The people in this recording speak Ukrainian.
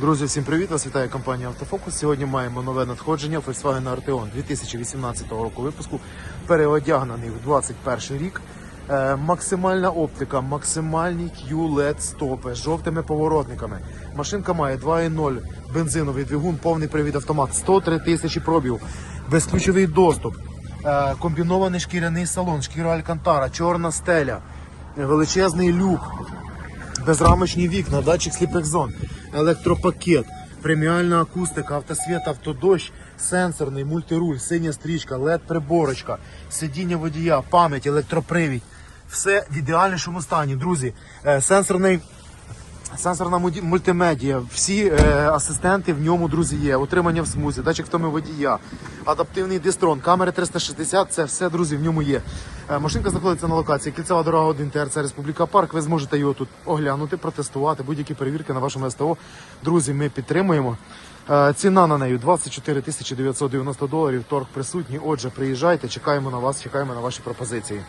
Друзі, всім привіт! Вас вітає компанія Автофокус. Сьогодні маємо нове надходження Volkswagen Arteon 2018 року випуску, переодягнений в 2021 рік. Е, максимальна оптика, максимальні QLED стопи з жовтими поворотниками. Машинка має 2.0 бензиновий двигун, повний привід автомат, 103 тисячі пробів, безключовий доступ, е, комбінований шкіряний салон, шкіра Алькантара, чорна стеля, величезний люк, безрамочні вікна, датчик сліпих зон, електропакет, преміальна акустика, автосвіт, автодощ, сенсорний, мультируль, синя стрічка, led приборочка, сидіння водія, пам'ять, електропривід. Все в ідеальнішому стані, друзі. Е, Сенсорний Сенсорна мультимедія, всі е, асистенти в ньому, друзі, є. Утримання в смузі, датчик втоми водія, адаптивний дистрон, камери 360, це все, друзі, в ньому є. Е, машинка знаходиться на локації Кільцева дорога 1 ТРЦ Республіка Парк. Ви зможете його тут оглянути, протестувати, будь-які перевірки на вашому СТО. Друзі, ми підтримуємо. Е, ціна на неї 24 тисячі 990 доларів. Торг присутній. Отже, приїжджайте, чекаємо на вас, чекаємо на ваші пропозиції.